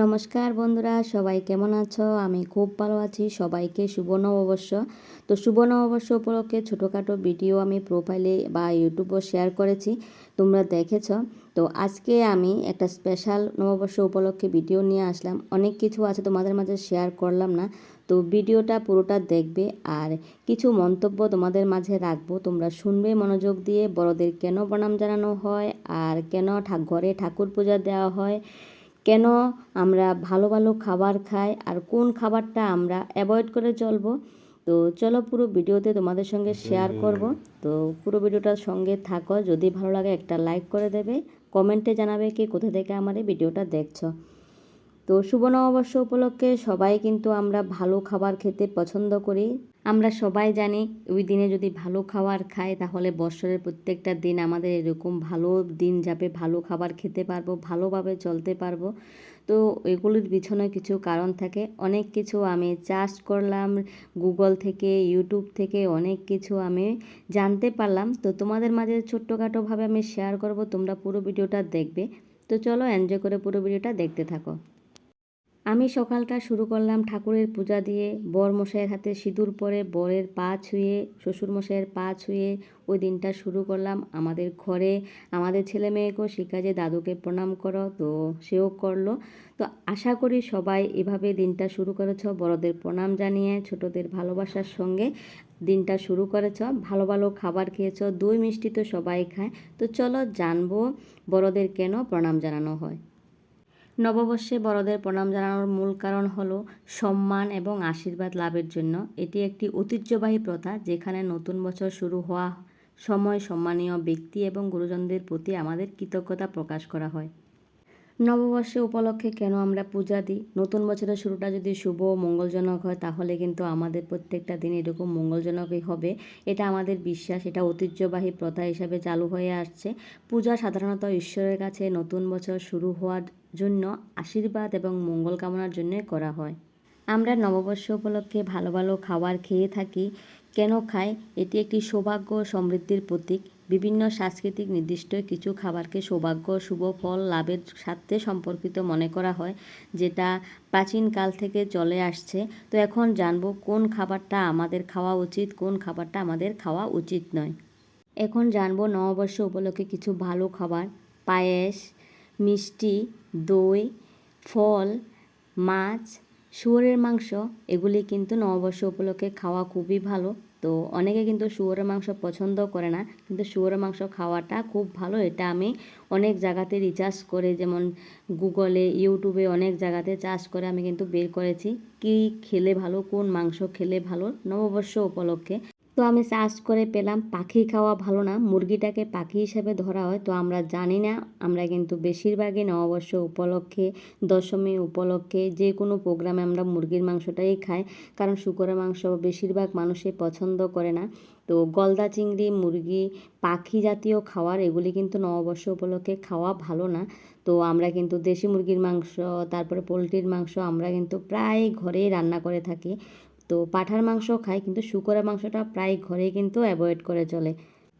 নমস্কার বন্ধুরা, সবাই কেমন আছো? আমি খুব ভালো আছি, সবাইকে শুভ নববর্ষ। তো শুভ নববর্ষ উপলক্ষে ছোটোখাটো ভিডিও আমি প্রোফাইলে বা ইউটিউবে শেয়ার করেছি, তোমরা দেখেছ। তো আজকে আমি একটা স্পেশাল নববর্ষ উপলক্ষে ভিডিও নিয়ে আসলাম। অনেক কিছু আছে তোমাদের মাঝে শেয়ার করলাম না, তো ভিডিওটা পুরোটা দেখবে আর কিছু মন্তব্য তোমাদের মাঝে রাখব। তোমরা শুনবে মনোযোগ দিয়ে, বড়দের কেন প্রণাম জানানো হয় আর কেন ঘরে ঠাকুর পূজা দেওয়া হয় কেন আমরা ভালো ভালো খাবার খাই আর কোন খাবারটা আমরা অ্যাভয়েড করে চলবো? তো চলো পুরো ভিডিওতে তোমাদের সঙ্গে শেয়ার করব। তো পুরো ভিডিওটার সঙ্গে থাকো। যদি ভালো লাগে একটা লাইক করে দেবে। কমেন্টে জানাবে কি কোথা থেকে আমার এই ভিডিওটা দেখছ। তো শুভ নববর্ষ উপলক্ষে সবাই কিন্তু আমরা ভালো খাবার খেতে পছন্দ করি। আমরা সবাই জানি ওই দিনে যদি ভালো খাবার খাই, তাহলে বছরের প্রত্যেকটা দিন আমাদের এরকম ভালো দিন যাবে। ভালো খাবার খেতে পারব, ভালোভাবে চলতে পারব। তো এগুলির পিছনে কিছু কারণ থাকে। অনেক কিছু আমি চার্জ করলাম, গুগল থেকে, ইউটিউব থেকে অনেক কিছু আমি জানতে পারলাম। তো তোমাদের মাঝে ছোট্টখাটোভাবে আমি শেয়ার করব, তোমরা পুরো ভিডিওটা দেখবে। তো চলো এনজয় করে পুরো ভিডিওটা দেখতে থাকো। আমি সকালটা শুরু করলাম ঠাকুরের পূজা দিয়ে। বর মশাইয়ের হাতে সিঁদুর পরে বরের পা ছুঁয়ে শ্বশুর মশাইয়ের পা ছুঁয়ে ওই দিনটা শুরু করলাম আমাদের ঘরে। আমাদের ছেলে মেয়েকেও শিখা যে দাদুকে প্রণাম করো, তো সেও করল। তো আশা করি সবাই এভাবে দিনটা শুরু করেছ। বড়দের প্রণাম জানিয়ে, ছোটদের ভালোবাসার সঙ্গে দিনটা শুরু করেছ। ভালো ভালো খাবার খেয়েছ, দই মিষ্টি তো সবাই খায়। তো চলো জানব বড়দের কেন প্রণাম জানানো হয়। নববর্ষে বড়দের প্রণাম জানানোর মূল কারণ হল সম্মান এবং আশীর্বাদ লাভের জন্য। এটি একটি ঐতিহ্যবাহী প্রথা যেখানে নতুন বছর শুরু হওয়া সময় সম্মানীয় ব্যক্তি এবং গুরুজনদের প্রতি আমাদের কৃতজ্ঞতা প্রকাশ করা হয়। নববর্ষে উপলক্ষে কেন আমরা পূজা দিই? নতুন বছরের শুরুটা যদি শুভ মঙ্গলজনক হয়, তাহলে কিন্তু আমাদের প্রত্যেকটা দিন এরকম মঙ্গলজনকই হবে। এটা আমাদের বিশ্বাস, এটা ঐতিহ্যবাহী প্রথা হিসাবে চালু হয়ে আসছে। পূজা সাধারণত ঈশ্বরের কাছে নতুন বছর শুরু হওয়ার জন্য আশীর্বাদ এবং মঙ্গল কামনার জন্য করা হয়। আমরা নববর্ষ উপলক্ষে ভালো ভালো খাবার খেয়ে থাকি। কেন খাই? এটি একটি সৌভাগ্য সমৃদ্ধির প্রতীক। বিভিন্ন সাংস্কৃতিক নির্দিষ্ট কিছু খাবারকে সৌভাগ্য, শুভ ফল, লাভের সাথে সম্পর্কিত মনে করা হয়, যেটা প্রাচীনকাল থেকে চলে আসছে। তো এখন জানব কোন খাবারটা আমাদের খাওয়া উচিত, কোন খাবারটা আমাদের খাওয়া উচিত নয়। এখন জানব নববর্ষ উপলক্ষে কিছু ভালো খাবার, পায়েস, মিষ্টি, দই, ফল, মাছ শুয়োরের মাংস, এগুলি কিন্তু নববর্ষ উপলক্ষে খাওয়া খুবই ভালো। তো অনেকে কিন্তু শুয়োরের মাংস পছন্দ করে না, কিন্তু শুয়োরের মাংস খাওয়াটা খুব ভালো। এটা আমি অনেক জায়গাতে রিচার্জ করে, যেমন গুগলে ইউটিউবে অনেক জায়গাতে চাষ করে আমি কিন্তু বের করেছি। কি খেলে ভালো, কোন মাংস খেলে ভালো নববর্ষ উপলক্ষে। তো আমি সার্চ করে পেলাম, পাখি খাওয়া ভালো না, মুরগিটাকে পাখি হিসেবে ধরা হয়, তো আমরা জানি না। আমরা কিন্তু বেশিরভাগই নববর্ষ উপলক্ষে, দশমী উপলক্ষে যে কোনো প্রোগ্রামে আমরা মুরগির মাংসটাই খাই, কারণ শুকরের মাংস বেশিরভাগ মানুষই পছন্দ করে না। তো গলদা চিংড়ি, মুরগি, পাখি জাতীয় খাবার এগুলি কিন্তু নববর্ষ উপলক্ষে খাওয়া ভালো না। তো আমরা কিন্তু দেশি মুরগির মাংস, তারপরে পোলট্রির মাংস, আমরা কিন্তু প্রায় ঘরেই রান্না করে থাকি। তো পাঠার মাংস খাই, কিন্তু শুকরের মাংসটা প্রায় ঘরেই কিন্তু অ্যাভয়েড করে চলে।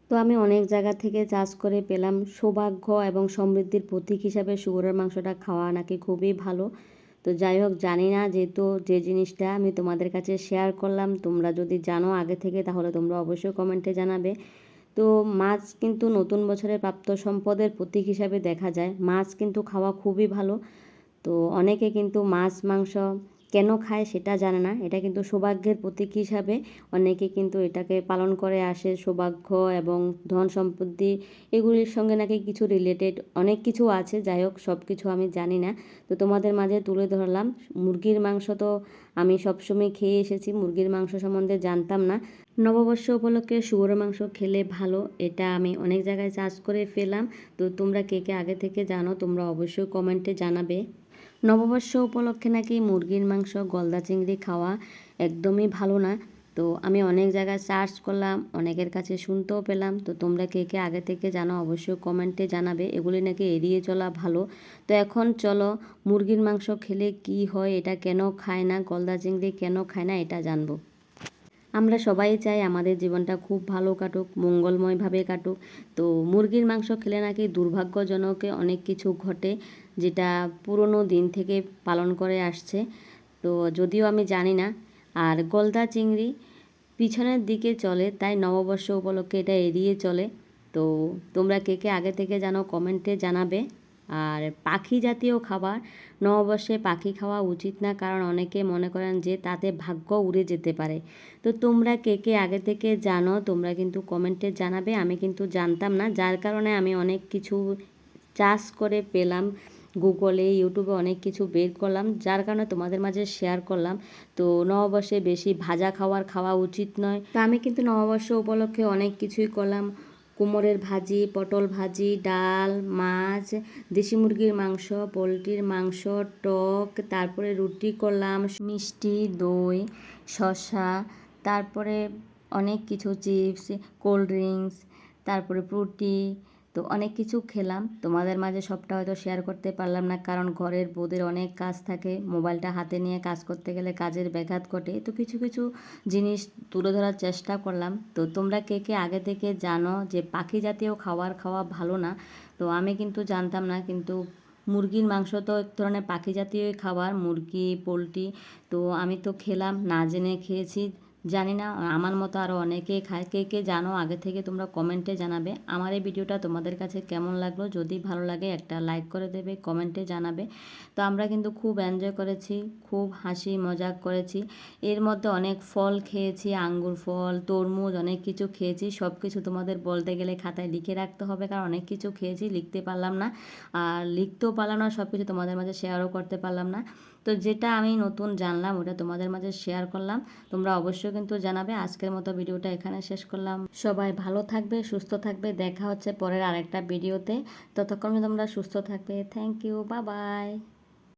তো আমি অনেক জায়গা থেকে চাষ করে পেলাম সৌভাগ্য এবং সমৃদ্ধির প্রতীক হিসাবে শুকরের মাংসটা খাওয়া নাকি খুবই ভালো। তো যাই হোক, জানি না যেহেতু যে জিনিসটা আমি তোমাদের কাছে শেয়ার করলাম, তোমরা যদি জানো আগে থেকে তাহলে তোমরা অবশ্যই কমেন্টে জানাবে। তো মাছ কিন্তু নতুন বছরের প্রাপ্ত সম্পদের প্রতীক হিসাবে দেখা যায়। মাছ কিন্তু খাওয়া খুবই ভালো। তো অনেকে কিন্তু মাছ, মাংস কেন খায় সেটা জানে না। এটা কিন্তু সৌভাগ্যের প্রতীক হিসাবে অনেকে কিন্তু এটাকে পালন করে আসে। সৌভাগ্য এবং ধন সম্পত্তি এগুলির সঙ্গে নাকি কিছু রিলেটেড অনেক কিছু আছে। যাই হোক সব কিছু আমি জানি না। তো তোমাদের মাঝে তুলে ধরলাম। মুরগির মাংস তো আমি সবসময় খেয়ে এসেছি। মুরগির মাংস সম্বন্ধে জানতাম না। নববর্ষ উপলক্ষে শুয়োর মাংস খেলে ভালো, এটা আমি অনেক জায়গায় চাষ করে ফেলাম তো তোমরা কে কে আগে থেকে জানো, তোমরা অবশ্যই কমেন্টে জানাবে। নববর্ষ উপলক্ষে নাকি মুরগির মাংস, গলদা চিংড়ি খাওয়া একদমই ভালো না। তো আমি অনেক জায়গায় সার্চ করলাম, অনেকের কাছে শুনতেও পেলাম। তো তোমরা কে কে আগে থেকে জানো অবশ্যই কমেন্টে জানাবে। এগুলি নাকি এড়িয়ে চলা ভালো। তো এখন চলো, মুরগির মাংস খেলে কি হয়, এটা কেন খায় না, গলদা চিংড়ি কেন খায় না, এটা জানব। আমরা সবাই চাই আমাদের জীবনটা খুব ভালো কাটুক, মঙ্গলময়ভাবে কাটুক। তো মুরগির মাংস খেলে নাকি দুর্ভাগ্যজনকে অনেক কিছু ঘটে। যেটা পুরনো দিন থেকে পালন করে আসছে। তো যদিও আমি জানি না, আর গলদা চিংড়ি পিছনের দিকে চলে, তাই নববর্ষ উপলক্ষে এটা এড়িয়ে চলে। তো তোমরা কে কে আগে থেকে জানো, কমেন্টে জানাবে। আর পাখি জাতীয় খাবার, নববর্ষে পাখি খাওয়া উচিত না, কারণ অনেকে মনে করেন যে তাতে ভাগ্য উড়ে যেতে পারে। তো তোমরা কে কে আগে থেকে জানো, তোমরা কিন্তু কমেন্টে জানাবে, আমি কিন্তু জানতাম না। যার কারণে আমি অনেক কিছু চাষ করে পেলাম। গুগলে ইউটিউবে অনেক কিছু বের করলাম, যার কারণে তোমাদের মাঝে শেয়ার করলাম। তো নববর্ষে বেশি ভাজা খাওয়ার খাওয়া উচিত নয়। তো আমি কিন্তু নববর্ষ উপলক্ষে অনেক কিছুই করলাম। কুমোরের ভাজি, পটল ভাজি, ডাল, মাছ, দেশি মুরগির মাংস, পোলট্রির মাংস, টক, তারপরে রুটি করলাম, মিষ্টি, দই, শসা, তারপরে অনেক কিছু, চিপস, কোল্ড ড্রিঙ্কস, তারপরে ফ্রুটি তো অনেক কিছু খেলাম। তোমাদের মাঝে সবটা হয়তো শেয়ার করতে পারলাম না, কারণ ঘরের বউদের অনেক কাজ থাকে। মোবাইলটা হাতে নিয়ে কাজ করতে গেলে কাজের ব্যাঘাত ঘটে। তো কিছু কিছু জিনিস তুলে ধরার চেষ্টা করলাম। তো তোমরা কে কে আগে থেকে জানো যে পাখি জাতীয় খাবার খাওয়া ভালো না? তো আমি কিন্তু জানতাম না, কিন্তু মুরগির মাংস তো এক ধরনের পাখি জাতীয় খাবার, মুরগি, পোলট্রি। তো আমি তো খেলাম, না জেনে খেয়েছি। জানি না, আমার মতো আরও অনেকেই খায়। কে কে জানো, আগে থেকে তোমরা কমেন্টে জানাবে। আমার এই ভিডিওটা তোমাদের কাছে কেমন লাগল? যদি ভালো লাগে, একটা লাইক করে দেবে কমেন্টে জানাবে। তো আমরা কিন্তু খুব এনজয় করেছি, খুব হাসি মজাক করেছি। এর মধ্যে অনেক ফল খেয়েছি, আঙ্গুর ফল, তরমুজ, অনেক কিছু খেয়েছি। সব কিছু তোমাদের বলতে গেলে খাতায় লিখে রাখতে হবে, কারণ অনেক কিছু খেয়েছি, লিখতে পারলাম না। আর লিখতেও পারলাম না সব কিছু তোমাদের মাঝে শেয়ারও করতে পারলাম না। তো যেটা আমি নতুন জানলাম, ওটা তোমাদের মাঝে শেয়ার করলাম। তোমরা অবশ্যই কিন্তু জানাবে। আজকের মতো ভিডিওটা এখানে শেষ করলাম। সবাই ভালো থাকবে, সুস্থ থাকবে। দেখা হচ্ছে পরের আরেকটা ভিডিওতে। ততক্ষণ তোমরা সুস্থ থাকবে। থ্যাংক ইউ বা বাই